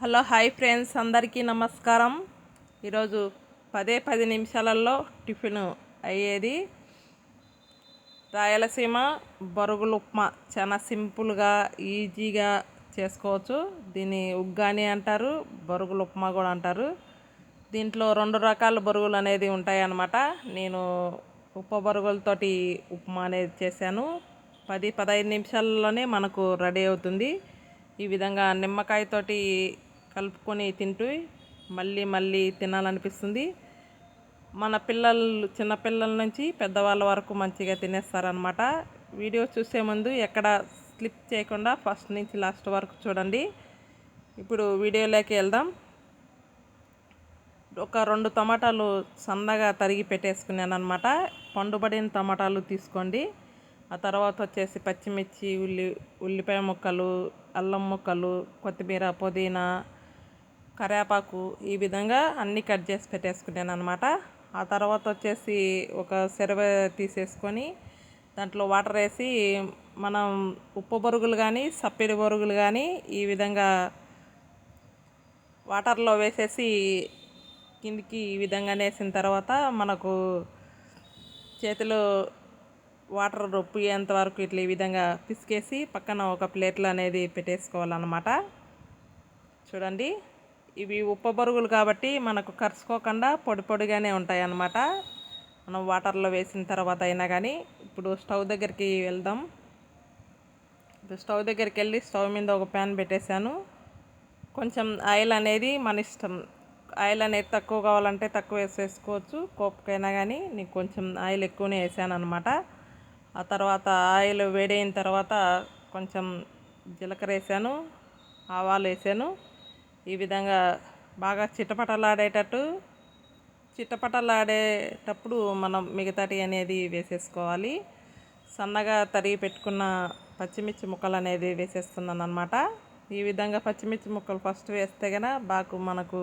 Hello hi friends అందరికీ నమస్కారం. ఈరోజు పదే పది నిమిషాలలో టిఫిన్ అయ్యేది. రాయలసీమ బొరుగులు ఉప్మా చాలా సింపుల్గా ఈజీగా చేసుకోవచ్చు. దీన్ని ఉగ్గాని అంటారు బొరుగులు ఉప్మా కూడా అంటారు. దీంట్లో రెండు రకాల బొరుగులు అనేది ఉంటాయన్నమాట. నేను ఉప్ప బొరుగులతోటి ఉప్మా అనేది చేశాను. పది పదహైదు నిమిషాల్లోనే మనకు రెడీ అవుతుంది. ఈ విధంగా నిమ్మకాయతోటి కలుపుకొని తింటూ మళ్ళీ మళ్ళీ తినాలనిపిస్తుంది. మన పిల్లలు చిన్నపిల్లల నుంచి పెద్దవాళ్ళ వరకు మంచిగా తినేస్తారనమాట వీడియో చూసే ముందు ఎక్కడ స్లిప్ చేయకుండా ఫస్ట్ నుంచి లాస్ట్ వరకు చూడండి. ఇప్పుడు వీడియోలోకి వెళ్దాం. ఒక రెండు టమాటాలు సన్నగా తరిగి పెట్టేసుకున్నాను అనమాట పండుబడిన టమాటాలు తీసుకోండి. ఆ తర్వాత వచ్చేసి పచ్చిమిర్చి ఉల్లి ఉల్లిపాయ ముక్కలు అల్లం ముక్కలు కొత్తిమీర పుదీనా కరివేపాకు ఈ విధంగా అన్నీ కట్ చేసి పెట్టేసుకున్నాను అనమాట ఆ తర్వాత వచ్చేసి ఒక సెరవ తీసేసుకొని దాంట్లో వాటర్ వేసి మనం ఉప్పు బొరుగులు కానీ సప్పిడి బొరుగులు కానీ ఈ విధంగా వాటర్లో వేసేసి కిందికి ఈ విధంగా వేసిన తర్వాత మనకు చేతిలో వాటర్ రొప్పియేంత వరకు ఇట్లా ఈ విధంగా పిసికేసి పక్కన ఒక ప్లేట్లో అనేది పెట్టేసుకోవాలన్నమాట. చూడండి. ఇవి ఉప్ప బొరుగులు కాబట్టి మనకు కరుచుకోకుండా పొడి పొడిగానే ఉంటాయి అన్నమాట మనం వాటర్లో వేసిన తర్వాత అయినా కానీ ఇప్పుడు స్టవ్ దగ్గరికి వెళ్దాం. ఇప్పుడు స్టవ్ దగ్గరికి వెళ్ళి స్టవ్ మీద ఒక ప్యాన్ పెట్టేశాను. కొంచెం ఆయిల్ అనేది మన ఇష్టం. ఆయిల్ అనేది తక్కువ కావాలంటే తక్కువ వేసేసుకోవచ్చు. కోపకైనా కానీ నీకు కొంచెం ఆయిల్ ఎక్కువనే వేసాను అనమాట ఆ తర్వాత ఆయిల్ వేడైన తర్వాత కొంచెం జీలకర్ర వేసాను ఆవాలు వేసాను. ఈ విధంగా బాగా చిట్టపటలాడేటట్టు చిట్టపటలాడేటప్పుడు మనం మిగతాటి అనేది వేసేసుకోవాలి. సన్నగా తరిగి పెట్టుకున్న పచ్చిమిర్చి ముక్కలు అనేది వేసేస్తున్నాను అనమాట ఈ విధంగా పచ్చిమిర్చి ముక్కలు ఫస్ట్ వేస్తే కనుక బాగా మనకు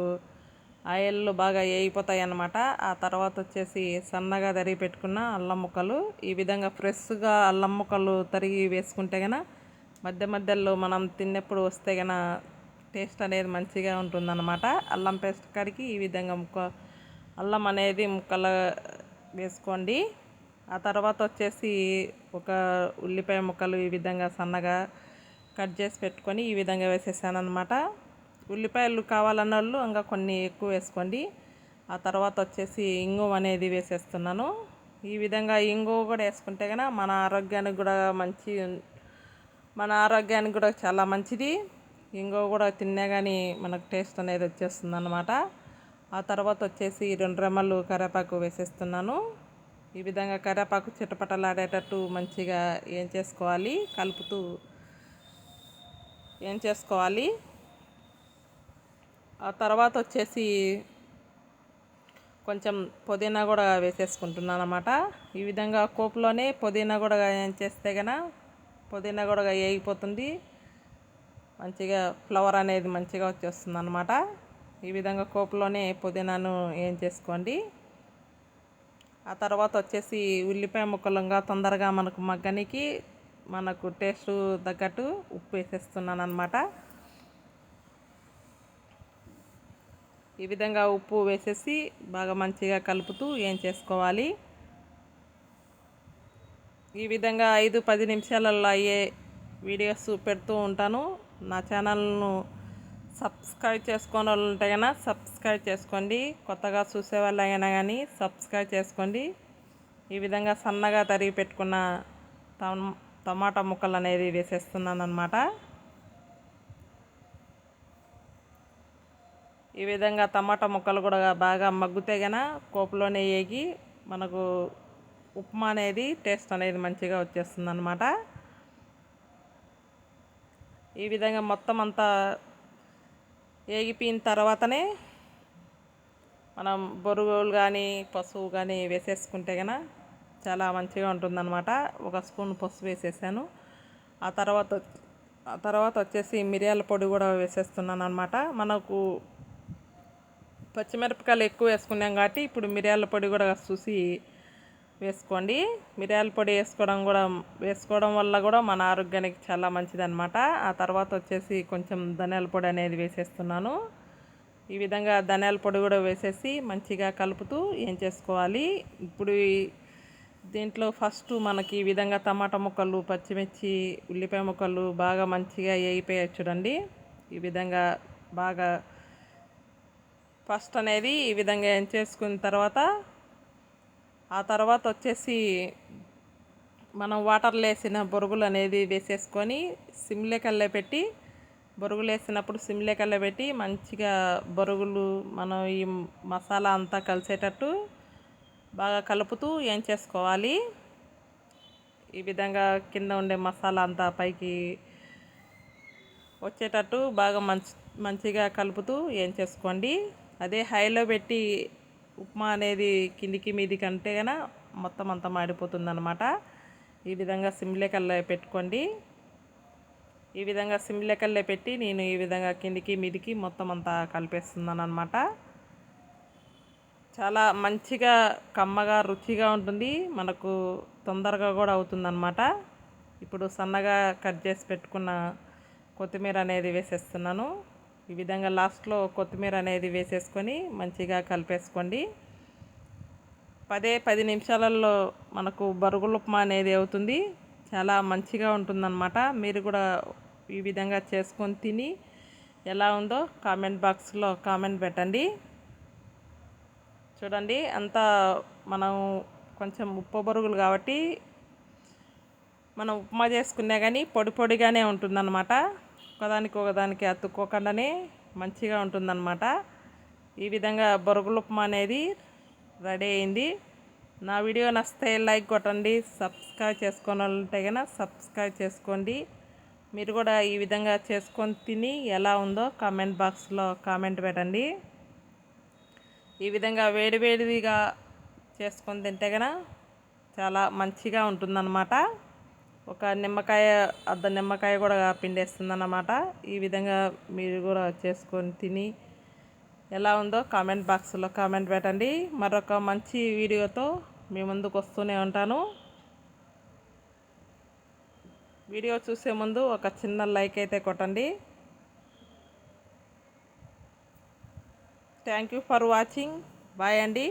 ఆయిల్ బాగా వేయిపోతాయి అన్నమాట ఆ తర్వాత వచ్చేసి సన్నగా తరిగి పెట్టుకున్న అల్లం ముక్కలు ఈ విధంగా ఫ్రెష్గా అల్లం ముక్కలు తరిగి వేసుకుంటే కనుక మధ్య మధ్యలో మనం తిన్నప్పుడు వస్తే కనుక టేస్ట్ అనేది మంచిగా ఉంటుందన్నమాట. అల్లం పేస్ట్ కడిగి ఈ విధంగా ముక్క అల్లం అనేది ముక్కలు వేసుకోండి. ఆ తర్వాత వచ్చేసి ఒక ఉల్లిపాయ ముక్కలు ఈ విధంగా సన్నగా కట్ చేసి పెట్టుకొని ఈ విధంగా వేసేసాను అనమాట ఉల్లిపాయలు కావాలన్న వాళ్ళు ఇంకా కొన్ని ఎక్కువ వేసుకోండి. ఆ తర్వాత వచ్చేసి ఇంగువ అనేది వేసేస్తున్నాను. ఈ విధంగా ఇంగువ కూడా వేసుకుంటే కనుక మన ఆరోగ్యానికి కూడా మంచి మన ఆరోగ్యానికి కూడా చాలా మంచిది. ఇంగో కూడా తిన్నా కానీ మనకు టేస్ట్ అనేది వచ్చేస్తుంది అనమాట ఆ తర్వాత వచ్చేసి రెండు రెమ్మలు కరేపాకు వేసేస్తున్నాను. ఈ విధంగా కరేపాకు చిటపటలాడేటట్టు మంచిగా ఏం చేసుకోవాలి? కలుపుతూ ఏం చేసుకోవాలి? ఆ తర్వాత వచ్చేసి కొంచెం పుదీనా కూడా వేసేసుకుంటున్నాను అనమాట ఈ విధంగా కోపులోనే పుదీనా కూడా ఏం చేస్తే కనుక పుదీనా కూడా వేగిపోతుంది మంచిగా ఫ్లవర్ అనేది మంచిగా వచ్చేస్తుంది అనమాట ఈ విధంగా కోపులోనే పుదీనాను ఏం చేసుకోండి. ఆ తర్వాత వచ్చేసి ఉల్లిపాయ ముక్కలుగా తొందరగా మనకు మగ్గనికి మనకు టేస్ట్ తగ్గట్టు ఉప్పు వేసేస్తున్నాను అనమాట ఈ విధంగా ఉప్పు వేసేసి బాగా మంచిగా కలుపుతూ ఏం చేసుకోవాలి. ఈ విధంగా ఐదు పది నిమిషాలలో అయ్యే వీడియోస్ పెడుతూ ఉంటాను. నా ఛానల్ను సబ్స్క్రైబ్ చేసుకోని వాళ్ళు ఉంటే కనుక సబ్స్క్రైబ్ చేసుకోండి. కొత్తగా చూసే వాళ్ళు అయినా కానీ సబ్స్క్రైబ్ చేసుకోండి. ఈ విధంగా సన్నగా తరిగి పెట్టుకున్న టమాటా ముక్కలు అనేది వేసేస్తున్నాను అనమాట ఈ విధంగా టమాటా ముక్కలు కూడా బాగా మగ్గుతే గన కోపులోనే వేగి మనకు ఉప్మా అనేది టేస్ట్ అనేది మంచిగా వచ్చేస్తుంది అనమాట ఈ విధంగా మొత్తం అంతా ఏగిపోయిన తర్వాతనే మనం బొరుగులు కానీ పసుపు కానీ వేసేసుకుంటే కనుక చాలా మంచిగా ఉంటుందన్నమాట. ఒక స్పూన్ పసుపు వేసేసాను. ఆ తర్వాత ఆ తర్వాత వచ్చేసి మిరియాల పొడి కూడా వేసేస్తున్నాను అనమాట మనకు పచ్చిమిరపకాయలు ఎక్కువ వేసుకున్నాం కాబట్టి ఇప్పుడు మిరియాల పొడి కూడా చూసి వేసుకోండి. మిరియాల పొడి వేసుకోవడం కూడా వేసుకోవడం వల్ల కూడా మన ఆరోగ్యానికి చాలా మంచిదన్నమాట. ఆ తర్వాత వచ్చేసి కొంచెం ధనియాల పొడి అనేది వేసేస్తున్నాను. ఈ విధంగా ధనియాల పొడి కూడా వేసేసి మంచిగా కలుపుతూ ఏం చేసుకోవాలి? ఇప్పుడు దీంట్లో ఫస్ట్ మనకి ఈ విధంగా టమాటా ముక్కలు పచ్చిమిర్చి ఉల్లిపాయ ముక్కలు బాగా మంచిగా వేయిపోయాయి చూడండి. ఈ విధంగా బాగా ఫస్ట్ అనేది ఈ విధంగా ఏం చేసుకున్న తర్వాత ఆ తర్వాత వచ్చేసి మనం వాటర్లో వేసిన బొరుగులు అనేది వేసేసుకొని సిమ్లేకల్లో పెట్టి బొరుగులు వేసినప్పుడు సిమ్లేకల్లో పెట్టి మంచిగా బొరుగులు మనం ఈ మసాలా అంతా కలిసేటట్టు బాగా కలుపుతూ ఏం చేసుకోవాలి? ఈ విధంగా కింద ఉండే మసాలా అంతా పైకి వచ్చేటట్టు బాగా మంచి మంచిగా కలుపుతూ ఏం చేసుకోండి? అదే హైలో పెట్టి ఉప్మా అనేది కిందికి మీది కంటే కన్నా మొత్తం అంతా మాడిపోతుంది అనమాట ఈ విధంగా సిమ్లేకల్లో పెట్టుకోండి. ఈ విధంగా సిమ్లేకల్లో పెట్టి నేను ఈ విధంగా కిందికి మీదికి మొత్తం అంతా కలిపేస్తున్నాను అనమాట చాలా మంచిగా కమ్మగా రుచిగా ఉంటుంది. మనకు తొందరగా కూడా అవుతుందన్నమాట. ఇప్పుడు సన్నగా కట్ చేసి పెట్టుకున్న కొత్తిమీర అనేది వేసేస్తున్నాను. ఈ విధంగా లాస్ట్లో కొత్తిమీర అనేది వేసేసుకొని మంచిగా కలిపేసుకోండి. పదే పది నిమిషాలలో మనకు బరుగుల ఉప్మా అనేది అవుతుంది. చాలా మంచిగా ఉంటుందన్నమాట. మీరు కూడా ఈ విధంగా చేసుకొని తిని ఎలా ఉందో కామెంట్ బాక్స్లో కామెంట్ పెట్టండి. చూడండి అంతా మనం కొంచెం ఉప్పు బరుగులు కాబట్టి మనం ఉప్మా చేసుకున్నా కానీ పొడి పొడిగానే ఉంటుందన్నమాట. ఒకదానికి ఒకదానికి అతుక్కోకుండానే మంచిగా ఉంటుందన్నమాట. ఈ విధంగా బొరుగులు ఉప్మా అనేది రెడీ అయింది. నా వీడియో నచ్చితే లైక్ కొట్టండి సబ్స్క్రైబ్ చేసుకొని ఉంటే కనుక సబ్స్క్రైబ్ చేసుకోండి. మీరు కూడా ఈ విధంగా చేసుకొని తిని ఎలా ఉందో కామెంట్ బాక్స్లో కామెంట్ పెట్టండి. ఈ విధంగా వేడివేడిగా చేసుకొని తింటే కనుక చాలా మంచిగా ఉంటుందన్నమాట. ఒక నిమ్మకాయ అర్ధ నిమ్మకాయ కూడా పిండేస్తుంది అన్నమాట ఈ విధంగా మీరు కూడా చేసుకొని తిని ఎలా ఉందో కామెంట్ బాక్స్లో కామెంట్ పెట్టండి. మరొక మంచి వీడియోతో మీ ముందుకు వస్తూనే ఉంటాను. వీడియో చూసే ముందు ఒక చిన్న లైక్ అయితే కొట్టండి. Thank you for watching bye అండి.